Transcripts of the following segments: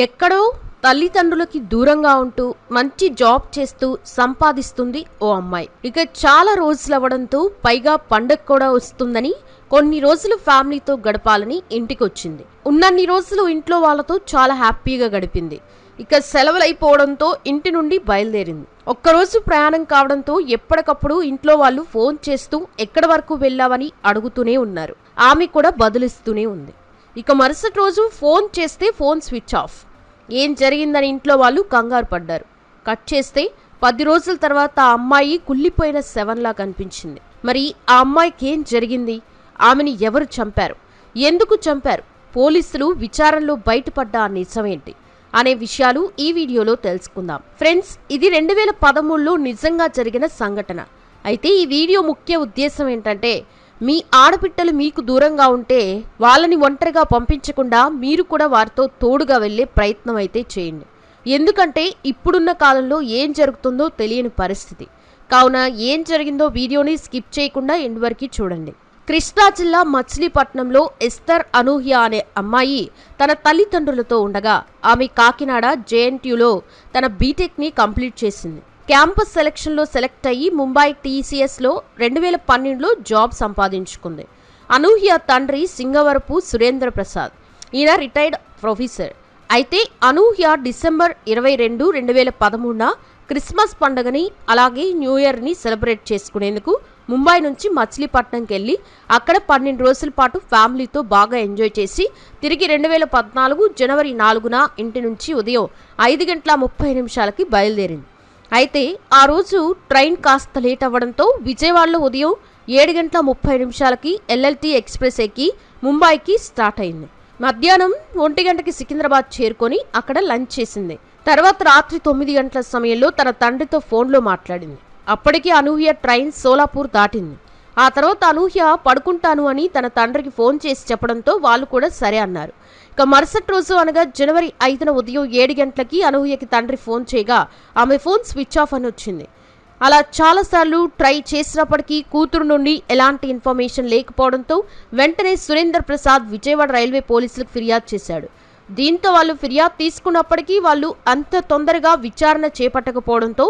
ఎక్కడో తల్లిదండ్రులకి దూరంగా ఉంటూ మంచి జాబ్ చేస్తూ సంపాదిస్తుంది ఓ అమ్మాయి. ఇక చాలా రోజులు అవ్వడంతో పైగా పండగ కూడా వస్తుందని కొన్ని రోజులు ఫ్యామిలీతో గడపాలని ఇంటికి వచ్చింది ఉన్నన్ని రోజులు ఇంట్లో వాళ్ళతో చాలా హ్యాపీగా గడిపింది. ఇక సెలవులు అయిపోవడంతో ఇంటి నుండి బయలుదేరింది. ఒక్కరోజు ప్రయాణం కావడంతో ఎప్పటికప్పుడు ఇంట్లో వాళ్ళు ఫోన్ చేస్తూ ఎక్కడి వరకు వెళ్ళావని అడుగుతూనే ఉన్నారు. ఆమె కూడా బదులిస్తూనే ఉంది. ఇక మరుసటి రోజు ఫోన్ చేస్తే ఫోన్ స్విచ్ ఆఫ్. ఏం జరిగిందని ఇంట్లో వాళ్ళు కంగారు పడ్డారు. కట్ చేస్తే పది రోజుల తర్వాత ఆ అమ్మాయి కుళ్ళిపోయిన శవంలా కనిపించింది. మరి ఆ అమ్మాయికి ఏం జరిగింది? ఆమెని ఎవరు చంపారు? ఎందుకు చంపారు? పోలీసులు విచారణలో బయటపడ్డ ఆ నిజమేంటి? అనే విషయాలు ఈ వీడియోలో తెలుసుకుందాం. ఫ్రెండ్స్ ఇది రెండు వేల పదమూడులో నిజంగా జరిగిన సంఘటన. అయితే ఈ వీడియో ముఖ్య ఉద్దేశం ఏంటంటే మీ ఆడపిట్టలు మీకు దూరంగా ఉంటే వాళ్ళని ఒంటరిగా పంపించకుండా మీరు కూడా వారితో తోడుగా వెళ్ళే ప్రయత్నం అయితే చేయండి. ఎందుకంటే ఇప్పుడున్న కాలంలో ఏం జరుగుతుందో తెలియని పరిస్థితి. కావున ఏం జరిగిందో వీడియోని స్కిప్ చేయకుండా ఎండ్ వరకు చూడండి. కృష్ణా జిల్లా మచిలీపట్నంలో ఎస్తర్ అనూహ్య అనే అమ్మాయి తన తల్లిదండ్రులతో ఉండగా ఆమె కాకినాడ జేఎన్టీయులో తన బీటెక్ని కంప్లీట్ చేసింది. క్యాంపస్ సెలక్షన్లో సెలెక్ట్ అయ్యి ముంబై టీసీఎస్లో రెండు వేల పన్నెండులో జాబ్ సంపాదించుకుంది. అనూహ్య తండ్రి సింగవరపు సురేంద్ర ప్రసాద్. ఈయన రిటైర్డ్ ప్రొఫెసర్. అయితే అనూహ్య డిసెంబర్ ఇరవై రెండు రెండు వేల పదమూడున క్రిస్మస్ పండుగని అలాగే న్యూ ఇయర్ని సెలబ్రేట్ చేసుకునేందుకు ముంబై నుంచి మచిలీపట్నంకి వెళ్ళి అక్కడ పన్నెండు రోజుల పాటు ఫ్యామిలీతో బాగా ఎంజాయ్ చేసి తిరిగి రెండు వేల పద్నాలుగు జనవరి నాలుగున ఇంటి నుంచి ఉదయం ఐదు గంటల ముప్పై నిమిషాలకి బయలుదేరింది. అయితే ఆ రోజు ట్రైన్ కాస్త లేట్ అవ్వడంతో విజయవాడలో ఉదయం ఏడు గంటల ముప్పై నిమిషాలకి ఎల్ఎల్టీ ఎక్స్ప్రెస్ ఎక్కి ముంబైకి స్టార్ట్ అయింది. మధ్యాహ్నం ఒంటి గంటకి సికింద్రాబాద్ చేరుకొని అక్కడ లంచ్ చేసింది. తర్వాత రాత్రి తొమ్మిది గంటల సమయంలో తన తండ్రితో ఫోన్లో మాట్లాడింది. అప్పటికి అనూహ్య ట్రైన్ సోలాపూర్ దాటింది. ఆ తర్వాత అనూహ్య పడుకుంటాను అని తన తండ్రికి ఫోన్ చేసి చెప్పడంతో వాళ్ళు కూడా సరే అన్నారు. ఇక మరుసటి రోజు అనగా జనవరి ఐదున ఉదయం ఏడు గంటలకి అనూహ్యకి తండ్రి ఫోన్ చేయగా ఆమె ఫోన్ స్విచ్ ఆఫ్ అని వచ్చింది. అలా చాలాసార్లు ట్రై చేసినప్పటికీ కూతురు నుండి ఎలాంటి ఇన్ఫర్మేషన్ లేకపోవడంతో వెంటనే సురేందర్ ప్రసాద్ విజయవాడ రైల్వే పోలీసులకు ఫిర్యాదు చేశాడు. దీంతో వాళ్ళు ఫిర్యాదు తీసుకున్నప్పటికీ వాళ్ళు అంత తొందరగా విచారణ చేపట్టకపోవడంతో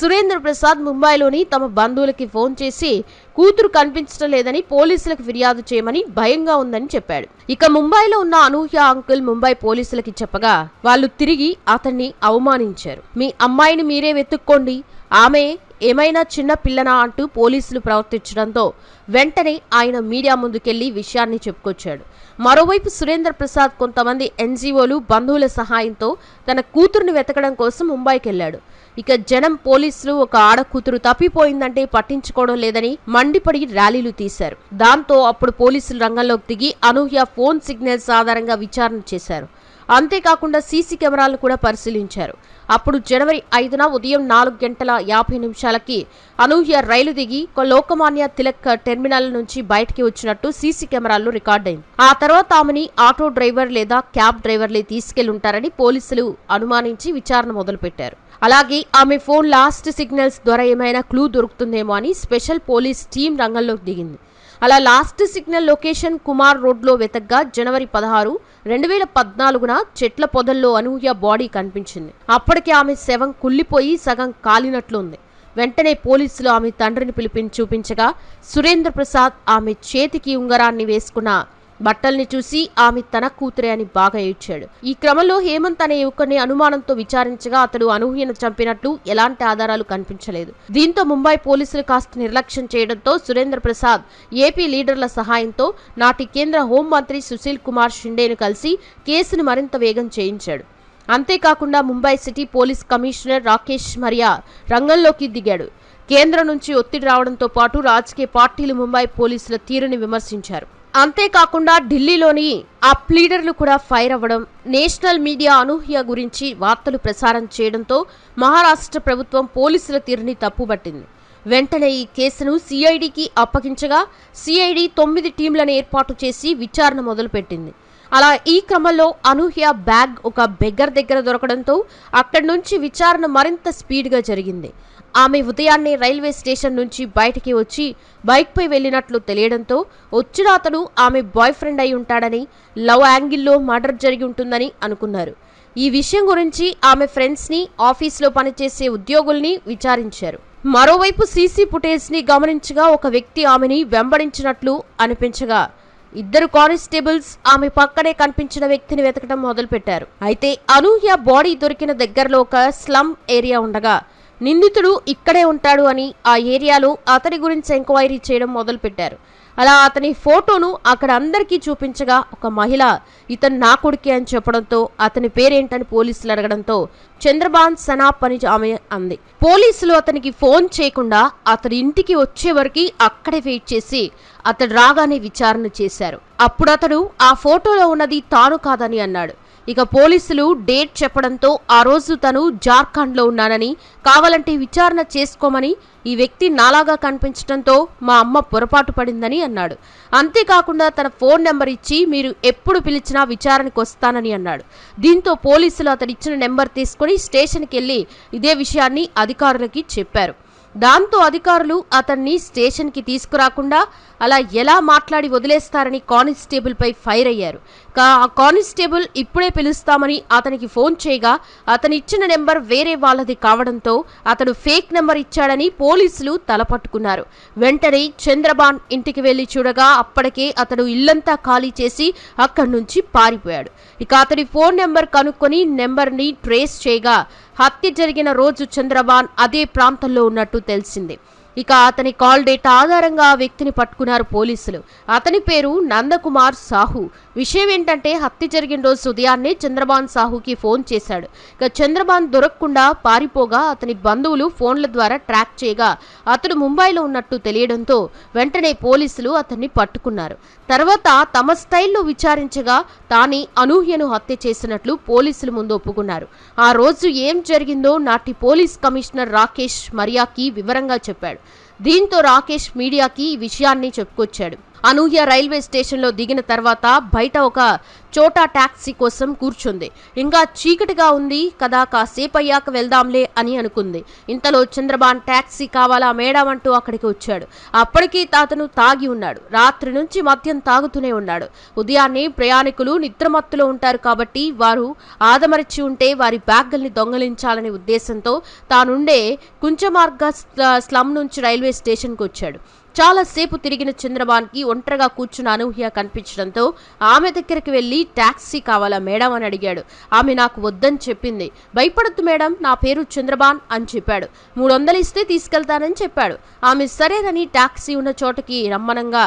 సురేంద్ర ప్రసాద్ ముంబైలోని తమ బంధువులకి ఫోన్ చేసి కూతురు కనిపించడం లేదని పోలీసులకు ఫిర్యాదు చేయమని భయంగా ఉందని చెప్పాడు. ఇక ముంబైలో ఉన్న అనూహ్య అంకుల్ ముంబై పోలీసులకి చెప్పగా వాళ్ళు తిరిగి అతన్ని అవమానించారు. మీ అమ్మాయిని మీరే వెతుక్కోండి. ఆమె ఏమైనా చిన్న పిల్లనా అంటూ పోలీసులు ప్రవర్తించడంతో వెంటనే ఆయన మీడియా ముందుకెళ్ళి విషయాన్ని చెప్పుకొచ్చాడు. మరోవైపు సురేంద్ర ప్రసాద్ కొంతమంది ఎన్జీఓలు బంధువుల సహాయంతో తన కూతురుని వెతకడం కోసం ముంబైకి వెళ్ళాడు ఇక జనం పోలీసులు ఒక ఆడ కూతురు తప్పిపోయిందంటే పట్టించుకోవడం లేదని మండిపడి ర్యాలీలు తీశారు. దాంతో అప్పుడు పోలీసులు రంగంలోకి దిగి అనూహ్య ఫోన్ సిగ్నల్స్ ఆధారంగా విచారణ చేశారు. అంతేకాకుండా సీసీ కెమెరాలను కూడా పరిశీలించారు. అప్పుడు జనవరి ఐదున ఉదయం నాలుగు గంటల యాభై నిమిషాలకి అనూహ్య రైలు దిగి లోకమాన్య తిలక్ టెర్మినల్ నుంచి బయటికి వచ్చినట్టు సీసీ కెమెరాల్లో రికార్డైంది. ఆ తర్వాత ఆమెని ఆటో డ్రైవర్ లేదా క్యాబ్ డ్రైవర్లే తీసుకెళ్ళుంటారని పోలీసులు అనుమానించి విచారణ మొదలుపెట్టారు. అలాగే ఆమె ఫోన్ లాస్ట్ సిగ్నల్స్ ద్వారా ఏమైనా క్లూ దొరుకుతుందేమో అని స్పెషల్ పోలీస్ టీం రంగంలోకి దిగింది. అలా లాస్ట్ సిగ్నల్ లొకేషన్ కుమార్ రోడ్లో వెతగ్గా జనవరి పదహారు రెండు వేల పద్నాలుగున చెట్ల పొదల్లో అనూహ్య బాడీ కనిపించింది. అప్పటికే ఆమె శవం కుళ్ళిపోయి సగం కాలినట్లుంది. వెంటనే పోలీసులు ఆమె తండ్రిని పిలిపించి చూపించగా సురేంద్ర ప్రసాద్ ఆమె చేతికి ఉంగరాన్ని వేసుకున్న బట్టల్ని చూసి ఆమె తన కూతురే అని బాగా ఏడ్చాడు. ఈ క్రమంలో హేమంత్ అనే యువకుని అనుమానంతో విచారించగా అతడు అనూహ్యను చంపినట్లు ఎలాంటి ఆధారాలు కనిపించలేదు. దీంతో ముంబై పోలీసులు కాస్త నిర్లక్ష్యం చేయడంతో సురేంద్ర ప్రసాద్ ఏపీ లీడర్ల సహాయంతో నాటి కేంద్ర హోంమంత్రి సుశీల్ కుమార్ షిండేను కలిసి కేసును మరింత వేగం చేయించాడు. అంతేకాకుండా Mumbai city police commissioner Rakesh Maria రంగంలోకి దిగాడు. కేంద్రం నుంచి ఒత్తిడి రావడంతో పాటు రాజకీయ పార్టీలు ముంబై పోలీసుల తీరుని విమర్శించారు. అంతేకాకుండా ఢిల్లీలోని ఆ ప్లీడర్లు కూడా ఫైర్ అవ్వడం నేషనల్ మీడియా అనూహ్య గురించి వార్తలు ప్రసారం చేయడంతో మహారాష్ట్ర ప్రభుత్వం పోలీసుల తీరుని తప్పుబట్టింది. వెంటనే ఈ కేసును సిఐడికి అప్పగించగా సిఐడి తొమ్మిది టీంలను ఏర్పాటు చేసి విచారణ మొదలుపెట్టింది. అలా ఈ క్రమంలో అనూహ్య బ్యాగ్ ఒక బెగ్గర్ దగ్గర దొరకడంతో అక్కడి నుంచి విచారణ మరింత స్పీడ్గా జరిగింది. ఆమె ఉదయాన్నే రైల్వే స్టేషన్ నుంచి బయటికి వచ్చి బైక్పై వెళ్ళినట్లు తెలియడంతో వచ్చిన అతడు ఆమె బాయ్ ఫ్రెండ్ అయి ఉంటాడని లవ్ యాంగిల్లో మర్డర్ జరిగి ఉంటుందని అనుకున్నారు. ఈ విషయం గురించి ఆమె ఫ్రెండ్స్ని ఆఫీస్లో పనిచేసే ఉద్యోగుల్ని విచారించారు. మరోవైపు సీసీ ఫుటేజ్ని గమనించగా ఒక వ్యక్తి ఆమెని వెంబడించినట్లు అనిపించగా ఇద్దరు కానిస్టేబుల్స్ ఆమె పక్కనే కనిపించిన వ్యక్తిని వెతకడం మొదలుపెట్టారు. అయితే అనూహ్య బాడీ దొరికిన దగ్గరలో ఒక స్లమ్ ఏరియా ఉండగా నిందితుడు ఇక్కడే ఉంటాడు అని ఆ ఏరియాలో అతని గురించి ఎంక్వైరీ చేయడం మొదలుపెట్టారు. అలా అతని ఫోటోను అక్కడ అందరికీ చూపించగా ఒక మహిళ ఇతను నా కొడుకే అని చెప్పడంతో అతని పేరేంటని పోలీసులు అడగడంతో చంద్రబాన్ సనాప్ అని ఆమె అంది. పోలీసులు అతనికి ఫోన్ చేయకుండా అతడి ఇంటికి వచ్చే వరకు అక్కడే వెయిట్ చేసి అతడు రాగానే విచారణ చేశారు. అప్పుడు అతడు ఆ ఫోటోలో ఉన్నది తాను కాదని అన్నాడు. ఇక పోలీసులు డేట్ చెప్పడంతో ఆ రోజు తను జార్ఖండ్లో ఉన్నానని కావాలంటే విచారణ చేసుకోమని ఈ వ్యక్తి నాలాగా కనిపించడంతో మా అమ్మ పొరపాటు పడిందని అన్నాడు. అంతేకాకుండా తన ఫోన్ నెంబర్ ఇచ్చి మీరు ఎప్పుడు పిలిచినా విచారణకు వస్తానని అన్నాడు. దీంతో పోలీసులు అతడిచ్చిన నెంబర్ తీసుకుని స్టేషన్కి వెళ్ళి ఇదే విషయాన్ని అధికారులకి చెప్పారు. దాంతో అధికారులు అతన్ని స్టేషన్కి తీసుకురాకుండా అలా ఎలా మాట్లాడి వదిలేస్తారని కానిస్టేబుల్పై ఫైర్ అయ్యారు. కానిస్టేబుల్ ఇప్పుడే పిలుస్తామని అతనికి ఫోన్ చేయగా అతనిచ్చిన నెంబర్ వేరే వాళ్ళది కావడంతో అతడు ఫేక్ నెంబర్ ఇచ్చాడని పోలీసులు తలపట్టుకున్నారు. వెంటనే చంద్రబాన్ ఇంటికి వెళ్ళి చూడగా అప్పటికే అతడు ఇల్లంతా ఖాళీ చేసి అక్కడి నుంచి పారిపోయాడు. ఇక అతడి ఫోన్ నెంబర్ కనుక్కొని నెంబర్ని ట్రేస్ చేయగా హత్య జరిగిన రోజు చంద్రబాన్ అదే ప్రాంతంలో ఉన్నట్టు తెలిసింది. ఇక అతని కాల్ డేటా ఆధారంగా ఆ వ్యక్తిని పట్టుకున్నారు పోలీసులు. అతని పేరు నందకుమార్ సాహు. విషయం ఏంటంటే హత్య జరిగిన రోజు ఉదయాన్నే చంద్రబాన్ సాహుకి ఫోన్ చేశాడు. ఇక చంద్రబాన్ దొరకకుండా పారిపోగా అతని బంధువులు ఫోన్ల ద్వారా ట్రాక్ చేయగా అతడు ముంబైలో ఉన్నట్టు తెలియడంతో వెంటనే పోలీసులు అతన్ని పట్టుకున్నారు. తర్వాత తమ స్టైల్లో విచారించగా తానే అనూహ్యను హత్య చేసినట్లు పోలీసులు ముందు ఒప్పుకున్నారు ఆ రోజు ఏం జరిగిందో నాటి పోలీస్ కమిషనర్ రాకేష్ మరియాకి వివరంగా చెప్పాడు. దీంతో రాకేష్ మీడియాకి ఈ విషయాన్ని చెప్పుకొచ్చాడు. అనూహ్య రైల్వే స్టేషన్లో దిగిన తర్వాత బయట ఒక చోటా టాక్సీ కోసం కూర్చుంది. ఇంకా చీకటిగా ఉంది కదా కాసేపు అయ్యాక వెళ్దాంలే అని అనుకుంది. ఇంతలో చంద్రబాన్ ట్యాక్సీ కావాలా మేడం అంటూ అక్కడికి వచ్చాడు. అప్పటికీ తాతను తాగి ఉన్నాడు. రాత్రి నుంచి మద్యం తాగుతూనే ఉన్నాడు. ఉదయాన్నే ప్రయాణికులు నిద్రమత్తులో ఉంటారు కాబట్టి వారు ఆదమరిచి ఉంటే వారి బ్యాగుల్ని దొంగలించాలనే ఉద్దేశంతో తానుండే కుంచమార్గ స్లమ్ నుంచి రైల్వే స్టేషన్కి వచ్చాడు చాలాసేపు తిరిగిన చంద్రబాన్కి ఒంటరిగా కూర్చున్న అనూహ్య కనిపించడంతో ఆమె దగ్గరికి వెళ్ళి టాక్సీ కావాలా మేడం అని అడిగాడు. ఆమె నాకు వద్దని చెప్పింది. భయపడద్దు మేడం నా పేరు చంద్రబాన్ అని చెప్పాడు. మూడు వందలు ఇస్తే తీసుకెళ్తానని చెప్పాడు. ఆమె సరేనని టాక్సీ ఉన్న చోటకి రమ్మనంగా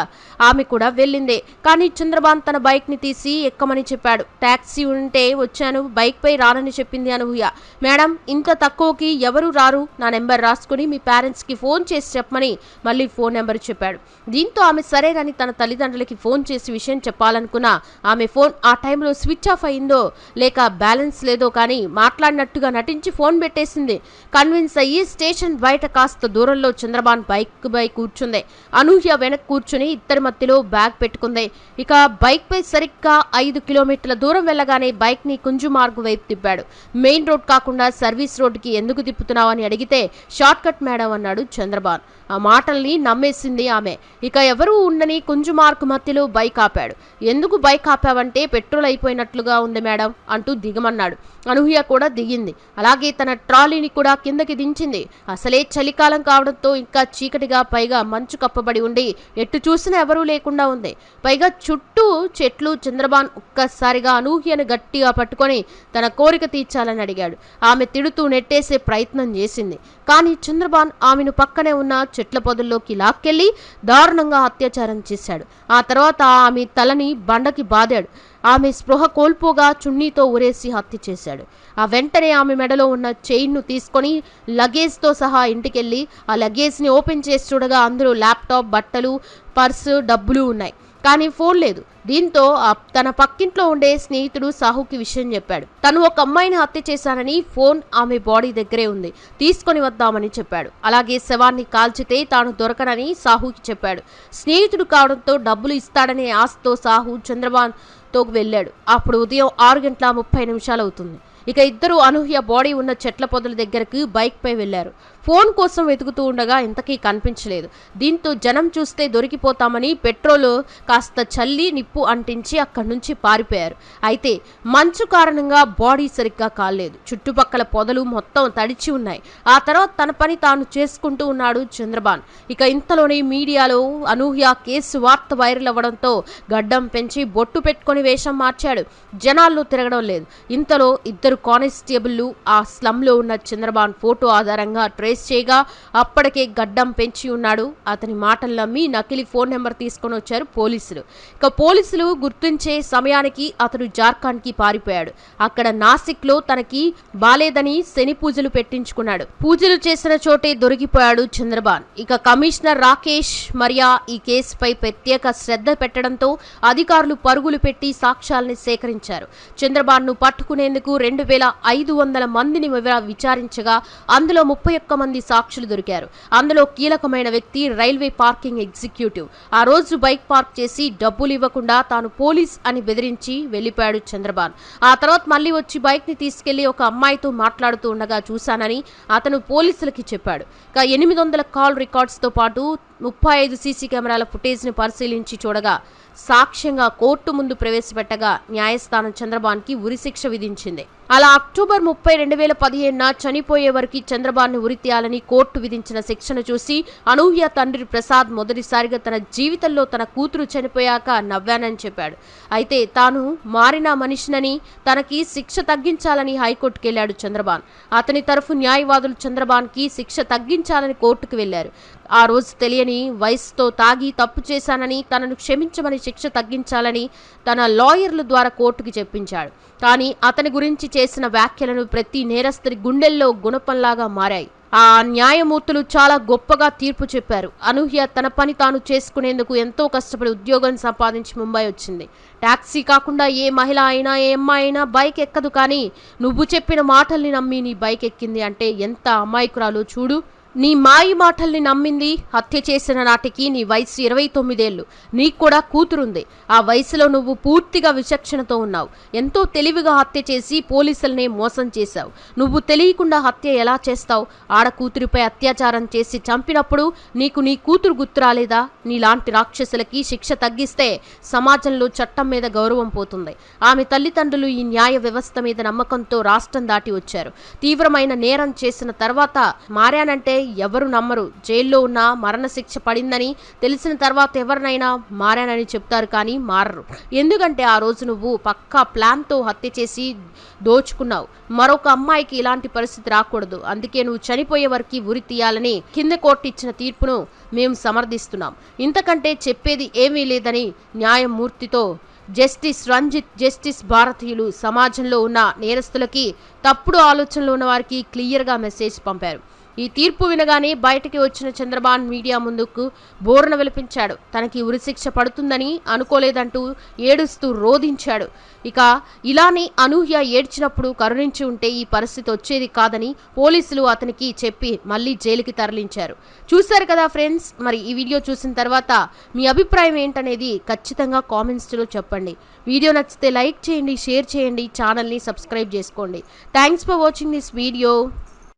ఆమె కూడా వెళ్ళింది. కానీ చంద్రబాన్ తన బైక్ని తీసి ఎక్కమని చెప్పాడు. టాక్సీ ఉంటే వచ్చాను బైక్ పై రానని చెప్పింది అనూహ్య. మేడం ఇంత తక్కువకి ఎవరు రారు? నా నెంబర్ రాసుకుని మీ పేరెంట్స్కి ఫోన్ చేసి చెప్పమని మళ్ళీ ఫోన్ నెంబర్ చెప్పాడు దీంతో ఆమె సరేనని తన తల్లిదండ్రులకి ఫోన్ చేసి విషయం చెప్పాలనుకున్నా ఆమె ఫోన్ ఆ టైంలో స్విచ్ ఆఫ్ అయిందో లేక బ్యాలెన్స్ లేదో కానీ మాట్లాడినట్టుగా నటించి ఫోన్ పెట్టేసింది. కన్విన్స్ అయ్యి స్టేషన్ బయట కాస్త దూరంలో చంద్రబాన్ బైక్ పై కూర్చుంది. అనూహ్య వెనక్కి కూర్చుని ఇద్దరి మధ్యలో బ్యాగ్ పెట్టుకుంది. ఇక బైక్ పై సరిగ్గా ఐదు కిలోమీటర్ల దూరం వెళ్ళగానే బైక్ని కుంజు మార్గు వైపు తిప్పాడు. మెయిన్ రోడ్ కాకుండా సర్వీస్ రోడ్డుకి ఎందుకు తిప్పుతున్నావు అని అడిగితే షార్ట్ కట్ మేడం అన్నాడు చంద్రబాన్ ఆ మాటల్ని నమ్మేసి నమ్మేసింది ఆమె. ఇక ఎవరూ ఉండని కుంజుమార్క్ మధ్యలో బైక్ ఆపాడు. ఎందుకు బైక్ ఆపావంటే పెట్రోల్ అయిపోయినట్లుగా ఉంది మేడం అంటూ దిగమన్నాడు. అనూహ్య కూడా దిగింది. అలాగే తన ట్రాలీని కూడా కిందకి దించింది. అసలే చలికాలం కావడంతో ఇంకా చీకటిగా పైగా మంచు కప్పబడి ఉండి ఎట్టు చూసినా ఎవరూ లేకుండా ఉంది. పైగా చుట్టూ చెట్లు చంద్రబాన్ ఒక్కసారిగా అనూహ్యను గట్టిగా పట్టుకొని తన కోరిక తీర్చాలని అడిగాడు. ఆమె తిడుతూ నెట్టేసే ప్రయత్నం చేసింది. కానీ చంద్రబాన్ ఆమెను పక్కనే ఉన్న చెట్ల పొదల్లోకి లాక్కెళ్ళి దారుణంగా అత్యాచారం చేశాడు. ఆ తర్వాత ఆమె తలని బండకి బాదాడు. ఆమె స్పృహ కోల్పోగా చున్నీతో ఉరేసి హత్య చేశాడు. ఆ వెంటనే ఆమె మెడలో ఉన్న చైన్ను తీసుకొని లగేజ్తో సహా ఇంటికెళ్ళి ఆ లగేజ్ని ఓపెన్ చేసి చూడగా అందులో ల్యాప్టాప్ బట్టలు పర్సు డబ్బులు ఉన్నాయి. కానీ ఫోన్ లేదు. దీంతో తన పక్కింట్లో ఉండే స్నేహితుడు సాహుకి విషయం చెప్పాడు. తను ఒక అమ్మాయిని హత్య చేశానని ఫోన్ ఆమె బాడీ దగ్గరే ఉంది. తీసుకొని వద్దామని చెప్పాడు. అలాగే శవాన్ని కాల్చితే తాను దొరకనని సాహుకి చెప్పాడు. స్నేహితుడు కావడంతో డబ్బులు ఇస్తాడనే ఆశతో సాహు చంద్రబాన్తో వెళ్ళాడు. అప్పుడు ఉదయం ఆరు గంటల ముప్పై నిమిషాలు అవుతుంది. ఇక ఇద్దరు అనూహ్య బాడీ ఉన్న చెట్ల పొదల దగ్గరకు బైక్ పై వెళ్ళారు ఫోన్ కోసం వెతుకుతూ ఉండగా ఇంతకీ కనిపించలేదు. దీంతో జనం చూస్తే దొరికిపోతామని పెట్రోల్ కాస్త చల్లి నిప్పు అంటించి అక్కడి నుంచి పారిపోయారు. అయితే మంచు కారణంగా బాడీ సరిగ్గా కాలేదు. చుట్టుపక్కల పొదలు మొత్తం తడిచి ఉన్నాయి. ఆ తర్వాత తన పని తాను చేసుకుంటూ ఉన్నాడు చంద్రబాన్. ఇక ఇంతలోనే మీడియాలో అనూహ్య కేసు వార్త వైరల్ అవ్వడంతో గడ్డం పెంచి బొట్టు పెట్టుకొని వేషం మార్చాడు. జనాల్లో తిరగడం లేదు. ఇంతలో ఇద్దరు కానిస్టేబుల్ ఆ స్లంలో ఉన్న చంద్రబాన్ ఫోటో ఆధారంగా ట్రేస్ చేయగా అప్పటికే గడ్డం పెంచి ఉన్నాడు. అతని మాటలు నమ్మి నకిలీ ఫోన్ నెంబర్ తీసుకొని వచ్చారు పోలీసులు. ఇక పోలీసులు గుర్తించే సమయానికి అతడు జార్ఖండ్కి పారిపోయాడు. అక్కడ నాసిక్లో తనకి బాలేదని శని పూజలు పెట్టించుకున్నాడు. పూజలు చేసిన చోటే దొరికిపోయాడు చంద్రబాన్ ఇక కమిషనర్ రాకేష్ మరియా ఈ కేసుపై ప్రత్యేక శ్రద్ధ పెట్టడంతో అధికారులు పరుగులు పెట్టి సాక్ష్యాల్ని సేకరించారు. చంద్రబాన్ను పట్టుకునేందుకు రెండు వేల ఐదు వందల మందిని విచారించగా అందులో ముప్పై ఒక్క మంది సాక్షులు దొరికారు. అందులో కీలకమైన వ్యక్తి రైల్వే పార్కింగ్ ఎగ్జిక్యూటివ్. ఆ రోజు బైక్ పార్క్ చేసి డబ్బులు ఇవ్వకుండా తాను పోలీస్ అని బెదిరించి వెళ్ళిపోయాడు చంద్రబాన్ ఆ తర్వాత మళ్ళీ వచ్చి బైక్ని తీసుకెళ్ళి ఒక అమ్మాయితో మాట్లాడుతూ ఉండగా చూశానని అతను పోలీసులకి చెప్పాడు. ఇక ఎనిమిది వందల కాల్ రికార్డ్స్తో పాటు ముప్పై ఐదు సీసీ కెమెరాల ఫుటేజ్ని పరిశీలించి చూడగా సాక్ష్యంగా కోర్టు ముందు ప్రవేశపెట్టగా న్యాయస్థానం చంద్రబాన్కి ఉరిశిక్ష విధించింది. అలా అక్టోబర్ ముప్పై రెండు వేల పదిహేనున చనిపోయే వరకు చంద్రబాబును ఉరితీయాలని కోర్టు విధించిన శిక్షను చూసి అనూహ్య తండ్రి ప్రసాద్ మొదటిసారిగా తన జీవితంలో తన కూతురు చనిపోయాక నవ్వానని చెప్పాడు. అయితే తాను మారిన మనిషినని తనకి శిక్ష తగ్గించాలని హైకోర్టుకు వెళ్ళాడు చంద్రబాన్ అతని తరఫు న్యాయవాదులు చంద్రబాన్కి శిక్ష తగ్గించాలని కోర్టుకు వెళ్ళారు. ఆ రోజు తెలియని వయసుతో తాగి తప్పు చేశానని తనను క్షమించమని శిక్ష తగ్గించాలని తన లాయర్ల ద్వారా కోర్టుకు చెప్పించాడు. కానీ అతని గురించి చేసిన వ్యాఖ్యలను ప్రతి నేరస్తుడి గుండెల్లో గుణపంలాగా మారాయి. ఆ న్యాయమూర్తులు చాలా గొప్పగా తీర్పు చెప్పారు. అనూహ్య తన పని తాను చేసుకునేందుకు ఎంతో కష్టపడి ఉద్యోగం సంపాదించి ముంబై వచ్చింది. టాక్సీ కాకుండా ఏ మహిళ అయినా ఏ అమ్మాయి అయినా బైక్ ఎక్కదు కానీ నువ్వు చెప్పిన మాటల్ని నమ్మి నీ బైక్ ఎక్కింది అంటే ఎంత అమాయకురాలో చూడు. నీ మాయి మాటల్ని నమ్మింది హత్య చేసిన నాటికి నీ వయసు ఇరవై తొమ్మిదేళ్ళు నీకు కూడా కూతురుంది. ఆ వయసులో నువ్వు పూర్తిగా విచక్షణతో ఉన్నావు. ఎంతో తెలివిగా హత్య చేసి పోలీసులనే మోసం చేశావు. నువ్వు తెలియకుండా హత్య ఎలా చేస్తావు? ఆడ కూతురిపై అత్యాచారం చేసి చంపినప్పుడు నీకు నీ కూతురు గుర్తు రాలేదా? నీలాంటి రాక్షసులకి శిక్ష తగ్గిస్తే సమాజంలో చట్టం మీద గౌరవం పోతుంది. ఆమె తల్లిదండ్రులు ఈ న్యాయ వ్యవస్థ మీద నమ్మకంతో రాష్ట్రం దాటి వచ్చారు. తీవ్రమైన నేరం చేసిన తర్వాత మారానంటే ఎవరు నమ్మరు. జైల్లో ఉన్న మరణశిక్ష పడిందని తెలిసిన తర్వాత ఎవరినైనా మారానని చెప్తారు కానీ మారరు. ఎందుకంటే ఆ రోజు నువ్వు పక్కా ప్లాన్తో హత్య చేసి దోచుకున్నావు. మరొక అమ్మాయికి ఇలాంటి పరిస్థితి రాకూడదు. అందుకే నువ్వు చనిపోయే వరకు ఉరి తీయాలని కింద కోర్టు ఇచ్చిన తీర్పును మేము సమర్థిస్తున్నాం. ఇంతకంటే చెప్పేది ఏమీ లేదని న్యాయమూర్తితో జస్టిస్ రంజిత్ జస్టిస్ భారతీయులు సమాజంలో ఉన్న నేరస్తులకి తప్పుడు ఆలోచనలు ఉన్న వారికి క్లియర్గా మెసేజ్ పంపారు. ఈ తీర్పు వినగానే బయటికి వచ్చిన చంద్రబాన్ మీడియా ముందుకు బోర్న విలిపించాడు. తనకి ఉరిశిక్ష పడుతుందని అనుకోలేదంటూ ఏడుస్తూ రోధించాడు. ఇక ఇలానే అనూహ్య ఏడ్చినప్పుడు కరుణించి ఉంటే ఈ పరిస్థితి వచ్చేది కాదని పోలీసులు అతనికి చెప్పి మళ్ళీ జైలుకి తరలించారు. చూశారు కదా ఫ్రెండ్స్ మరి ఈ వీడియో చూసిన తర్వాత మీ అభిప్రాయం ఏంటనేది ఖచ్చితంగా కామెంట్స్లో చెప్పండి. వీడియో నచ్చితే లైక్ చేయండి షేర్ చేయండి ఛానల్ని సబ్స్క్రైబ్ చేసుకోండి. Thanks for watching this video.